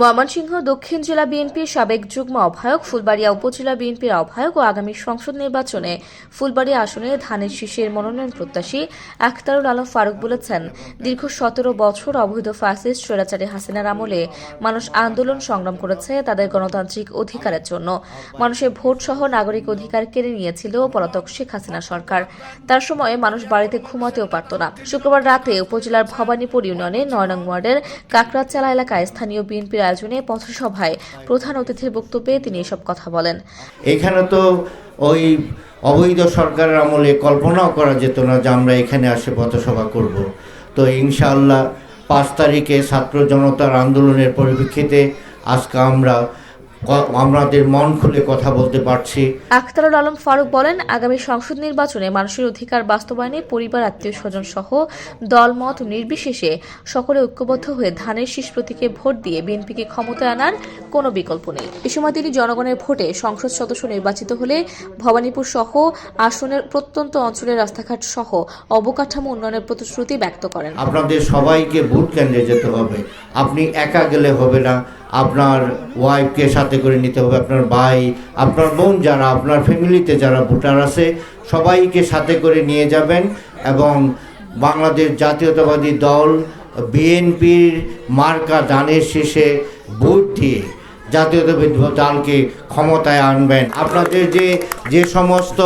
ময়মনসিংহ দক্ষিণ জেলা বিএনপির সাবেক যুগ্ম আহ্বায়ক, ফুলবাড়িয়া উপজেলা বিএনপির আহ্বায়ক ও আগামী সংসদ নির্বাচনে ফুলবাড়িয়া আসনে ধানের শীষের মনোনয়ন প্রত্যাশী আখতারুল আলম ফারুক বলেছেন, দীর্ঘ সতেরো বছর অবৈধ ফ্যাসিস্ট স্বৈরাচারী হাসিনার আমলে মানুষ আন্দোলন সংগ্রাম করেছে তাদের গণতান্ত্রিক অধিকারের জন্য। মানুষের ভোট সহ নাগরিক অধিকার কেড়ে নিয়েছিল পলাতক শেখ হাসিনা সরকার। তার সময়ে মানুষ বাড়িতে ঘুমাতেও পারত না। শুক্রবার রাতে উপজেলার ভবানীপুর ইউনিয়নের নয় নং ওয়ার্ডের কাকড়াচালা এলাকায় স্থানীয় বিএনপির আয়োজনে পথসভায় প্রধান অতিথির বক্তব্যে তিনি এসব কথা বলেন। এখানে তো ওই অবৈধ সরকারের আমলে কল্পনাও করা যেত না যে আমরা এখানে আসে পথসভা করব। তো ইনশাআল্লাহ পাঁচ তারিখে ছাত্র জনতার আন্দোলনের পরিপ্রেক্ষিতে আজকে আমরা আমাদের মন খুলে কথা বলতে পারছি। আখতারুল আলম ফারুক বলেন আগামী সংসদ নির্বাচনে মানুষের অধিকার বাস্তবায়নে পরিবার আত্মীয় স্বজন সহ দলমত নির্বিশেষে সকলে ঐক্যবদ্ধ হয়ে ধানের শীষ প্রতীকে ভোট দিয়ে বিএনপিকে ক্ষমতায় আনার কোনো বিকল্প নেই। এ সময় তিনি জনগণের ভোটে সংসদ সদস্য নির্বাচিত হলে ভবানীপুর সহ আসনের প্রত্যন্ত অঞ্চলের রাস্তাঘাট সহ অবকাঠামো উন্নয়নের প্রতিশ্রুতি ব্যক্ত করেন। আপনাদের সবাইকে ভোট কেন্দ্রে যেতে হবে। আপনি একা গেলে হবে না। আপনার ওয়াইফকে সাথে করে নিতে হবে। আপনার ভাই, আপনার বোন যারা, আপনার ফ্যামিলিতে যারা ভোটার আছে, সবাইকে সাথে করে নিয়ে যাবেন এবং বাংলাদেশ জাতীয়তাবাদী দল, বিএনপির মার্কা দানের শেষে ভোট দিয়ে জাতীয়তাবাদী দলকে ক্ষমতায় আনবেন। আপনাদের যে যে সমস্ত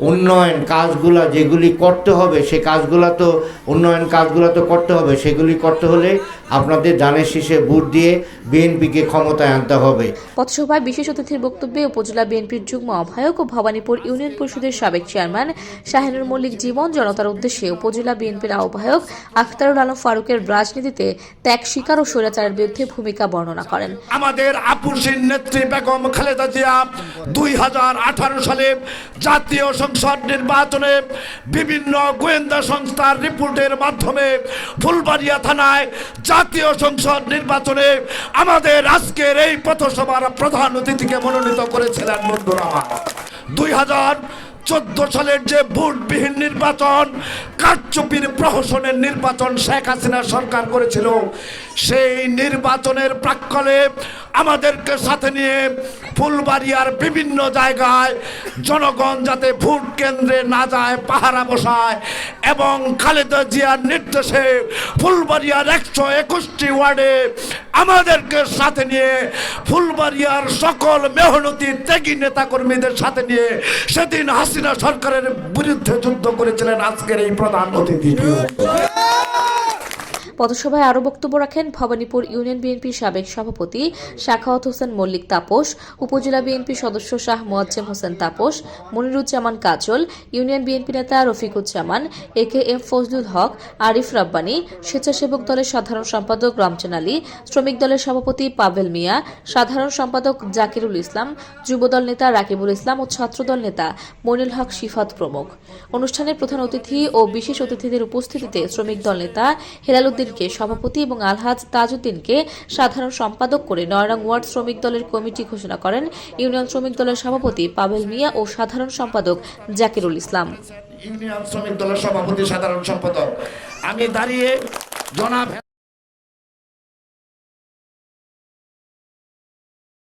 উন্নয়ন কাজগুলা যেগুলি করতে হবে সে কাজগুলো তো উন্নয়ন কাজগুলো তো করতে হবে সেগুলি করতে হলে আপনাদের দানের শীষে ভোট দিয়ে বিএনপিকে ক্ষমতায় আনতে হবে। পথসভায় বিশেষ অতিথির বক্তব্যে উপজেলা বিএনপির যুগ্ম আহ্বায়ক ও ভবানীপুর ইউনিয়ন পরিষদের সাবেক চেয়ারম্যান শাহিনুর মল্লিক জীবন জনতার উদ্দেশ্যে উপজেলা বিএনপির আহ্বায়ক আখতারুল আলম ফারুকের রাজনীতিতে ত্যাগ স্বীকার ও স্বৈরাচারের বিরুদ্ধে ভূমিকা বর্ণনা করেন। আমাদের আপুসিন নেত্রী বেগম খালেদা জিয়া দুই হাজার আঠারো সালে জাতীয় সংসদ নির্বাচনে বিভিন্ন গোয়েন্দা সংস্থার রিপোর্টের মাধ্যমে ফুলবাড়িয়া থানায় জাতীয় সংসদ নির্বাচনে আমাদের আজকের এই পথসভার প্রধান অতিথিকে মনোনীত করেছিলেন বন্ধুরা দুই হাজার চোদ্দ সালের যে ভোটবিহীন নির্বাচন, কারচুপির প্রহসনের নির্বাচন শেখ হাসিনা সরকার করেছিল, সেই নির্বাচনের প্রাক্কালে আমাদেরকে সাথে নিয়ে ফুলবাড়িয়ার বিভিন্ন জায়গায় জনগণ যাতে ভোট কেন্দ্রে না যায়, পাহারা বসায় এবং খালেদা জিয়ার নির্দেশে ফুলবাড়িয়ার একশো একুশটি ওয়ার্ডে আমাদেরকে সাথে নিয়ে ফুলবাড়িয়ার সকল মেহনতি ত্যাগী নেতাকর্মীদের সাথে নিয়ে সেদিন হাসিনা সরকারের বিরুদ্ধে যুদ্ধ করেছিলেন আজকের এই প্রধান অতিথি। পথসভায় আরও বক্তব্য রাখেন ভবানীপুর ইউনিয়ন বিএনপির সাবেক সভাপতি শাখাওয়াত হোসেন মল্লিক তাপস, উপজেলা বিএনপি সদস্য শাহ মোয়াজ্জেম হোসেন তাপস, মনিরুজ্জামান কাজল, ইউনিয়ন বিএনপি নেতা Rafiquzzaman, A K M Fazlul Haque, Arif Rabbani, স্বেচ্ছাসেবক দলের সাধারণ সম্পাদক রমজান আলী, শ্রমিক দলের সভাপতি পাভেল মিয়া, সাধারণ সম্পাদক জাকিরুল ইসলাম, যুবদল নেতা রাকিবুল ইসলাম ও ছাত্রদল নেতা মনিল হক শিফাত প্রমুখ। অনুষ্ঠানের প্রধান অতিথি ও বিশেষ অতিথিদের উপস্থিতিতে শ্রমিক দল নেতা হেলাল উদ্দিনকে সভাপতি এবং আলহাজ তাজউদ্দিনকে সাধারণ সম্পাদক করে নয়রাং ওয়ার্ড শ্রমিক দলের কমিটি ঘোষণা করেন। ইউনিয়ন শ্রমিক দলের সভাপতি পাবেল মিয়া ও সাধারণ সম্পাদক জাকিরুল ইসলাম। ইউনিয়ন শ্রমিক দলের সভাপতি সাধারণ সম্পাদক। আমি দাঁড়িয়ে জনাব